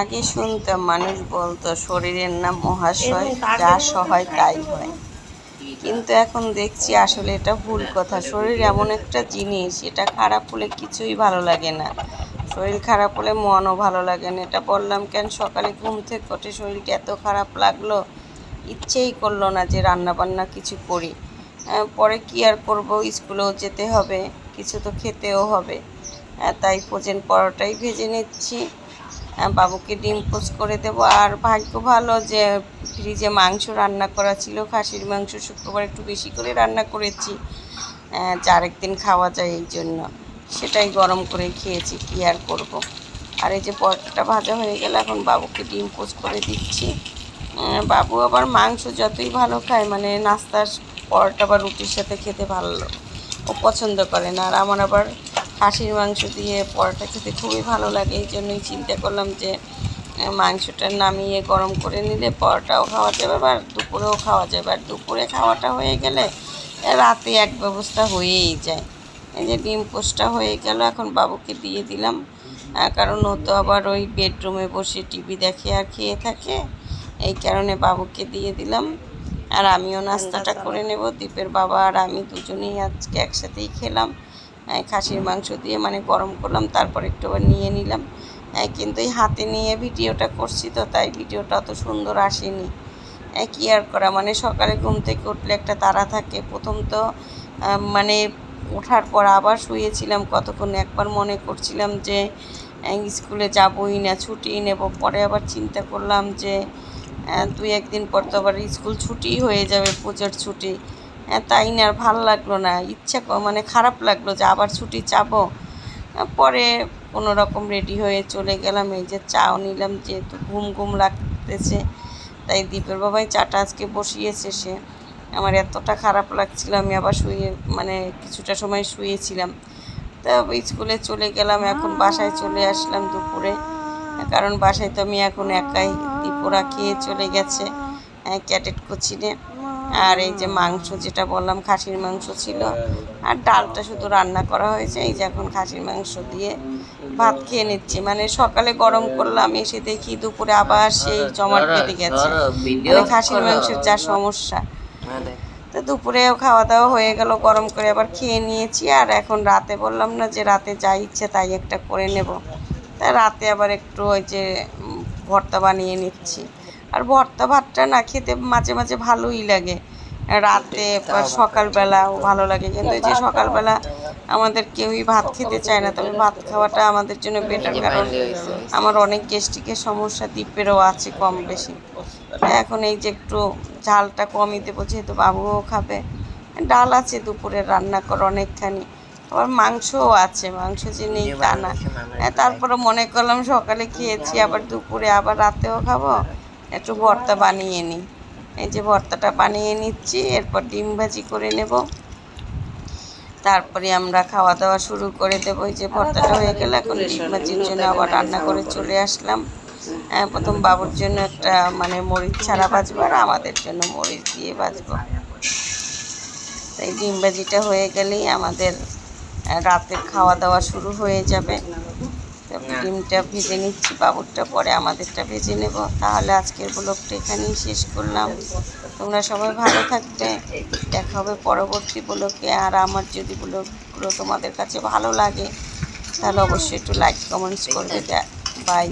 আগে শুনতাম মানুষ বলতো শরীরের নাম মহাশয় যা সহায় তাই হয়। কিন্তু এখন দেখছি আসলে এটা ভুল কথা। শরীর এমন একটা জিনিস এটা খারাপ হলে কিছুই ভালো লাগে না। শরীর খারাপ হলে মনও ভালো লাগে না। এটা বললাম কেন? সকালে ঘুম থেকে ওঠে শরীরটা এত খারাপ লাগল ইচ্ছেই করল না যে রান্না বান্না কিছু করি। পরে কি আর করব? স্কুলেও যেতে হবে কিছু তো খেতেও হবে। তাই ভোজন পরোটাই ভেজে নিচ্ছি। বাবুকে ডিম পোস্ট করে দেবো। আর ভাগ্য ভালো যে ফ্রিজে মাংস রান্না করা ছিল খাসির মাংস শুক্রবার একটু বেশি করে রান্না করেছি। আহ, যে আরেকদিন খাওয়া যায় এই জন্য। সেটাই গরম করে খেয়েছি কী আর করব। আর এই যে পরোটাটা ভাজা হয়ে গেলে এখন বাবুকে ডিম পোস্ট করে দিচ্ছি। বাবু আবার মাংস যতই ভালো খায় মানে নাস্তার পরোটা বা রুটির সাথে খেতে ভালো ও পছন্দ করে না। আর আমার আবার খাসির মাংস দিয়ে পরোটা খেতে খুবই ভালো লাগে এই জন্যই চিন্তা করলাম যে মাংসটা নামিয়ে গরম করে নিলে পরোটাও খাওয়া যাবে বা দুপুরেও খাওয়া যাবে। আর দুপুরে খাওয়াটা হয়ে গেলে রাতে এক ব্যবস্থা হয়েই যায়। এই যে ডিম পোস্টটা হয়ে গেল এখন বাবুকে দিয়ে দিলাম। কারণ ও তো আবার ওই বেডরুমে বসে টিভি দেখে আর খেয়ে থাকে এই কারণে বাবুকে দিয়ে দিলাম। আর আমিও নাস্তাটা করে নেব দীপের বাবা আর আমি দুজনেই আজকে একসাথেই খেলাম। খাসির মাংস দিয়ে মানে গরম করলাম, তারপর একটু আবার নিয়ে নিলাম। কিন্তু এই হাতে নিয়ে ভিডিওটা করছি তো, তাই ভিডিওটা অত সুন্দর আসেনি। কি আর করা মানে সকালে ঘুম থেকে উঠলে একটা তাড়া থাকে। প্রথম তো মানে ওঠার পর আবার শুয়েছিলাম, কতক্ষণ একবার মনে করছিলাম যে স্কুলে যাবই না, ছুটিই নেব। পরে আবার চিন্তা করলাম যে দুই একদিন পর তো আবার স্কুল ছুটি হয়ে যাবে, পুজোর ছুটি। তাই না, আর ভালো লাগল না। ইচ্ছা মানে খারাপ লাগল যে আবার ছুটি চাবো। পরে কোনো রকম রেডি হয়ে চলে গেলাম, এই যে চাও নিলাম, যেহেতু ঘুম ঘুম লাগতেছে। তাই দীপের বাবাই চাটা আজকে বসিয়েছে সে। আমার এতটা খারাপ লাগছিল, আমি আবার শুয়ে মানে কিছুটা সময় শুয়েছিলাম। তা স্কুলে চলে গেলাম, এখন বাসায় চলে আসলাম দুপুরে। কারণ বাসায় তো আমি এখন একাই দীপুরা খেয়ে চলে গেছে ক্যাটেট কোচিনে। আর এই যে মাংস যেটা বললাম খাসির মাংস ছিল। আর ডালটা শুধু রান্না করা হয়েছে এই যে এখন খাসির মাংস দিয়ে ভাত খেয়ে নিচ্ছি। মানে সকালে গরম করলাম এসে দেখি দুপুরে আবার সেই জমাট বেঁধে গেছে। মানে খাসির মাংসের যা সমস্যা। তো দুপুরেও খাওয়া দাওয়া হয়ে গেল গরম করে আবার খেয়ে নিয়েছি। আর এখন রাতে বললাম না যে রাতে যা ইচ্ছে তাই একটা করে নেব। তা রাতে আবার একটু ওই যে ভর্তা বানিয়ে নিচ্ছি। আর ভর্তা ভাতটা না খেতে মাঝে মাঝে ভালোই লাগে। রাতে বা সকালবেলাও ভালো লাগে। কিন্তু এই যে সকালবেলা আমাদের কেউই ভাত খেতে চায় না। তবে ভাত খাওয়াটা আমাদের জন্য বেটার কারণ আমার অনেক গ্যাস্ট্রিকের সমস্যা দ্বীপেরও আছে কম বেশি। এখন এই যে একটু ঝালটা কমই দেবো যেহেতু বাবুও খাবে। ডাল আছে দুপুরে রান্না কর অনেকখানি। আবার মাংসও আছে মাংস যে নেই তা না। হ্যাঁ, তারপরে মনে করলাম সকালে খেয়েছি আবার দুপুরে আবার রাতেও খাব। একটু ভর্তা বানিয়ে নিই। এই যে ভর্তাটা বানিয়ে নিচ্ছি এরপর ডিম ভাজি করে নেব। তারপরে আমরা খাওয়া দাওয়া শুরু করে দেবো। এই যে ভর্তাটা হয়ে গেলে এখন ডিম ভাজির জন্য আবার রান্না করে চলে আসলাম। হ্যাঁ, প্রথম বাবুর জন্য একটা মানে মরিচ ছাড়া ভাজবো আর আমাদের জন্য মরিচ দিয়ে ভাজবো। তাই ডিম ভাজিটা হয়ে গেলেই আমাদের রাতের খাওয়া দাওয়া শুরু হয়ে যাবে। ডিমটা ভেজে নিচ্ছি, বাবুরটা পরে আমাদেরটা ভেজে নেব। তাহলে আজকের ব্লগটা এখানেই শেষ করলাম। তোমরা সবাই ভালো থাকবে। দেখা হবে পরবর্তী ব্লগে। আর আমার যদি ব্লগগুলো তোমাদের কাছে ভালো লাগে, তাহলে অবশ্যই একটু লাইক কমেন্টস করবে। বাই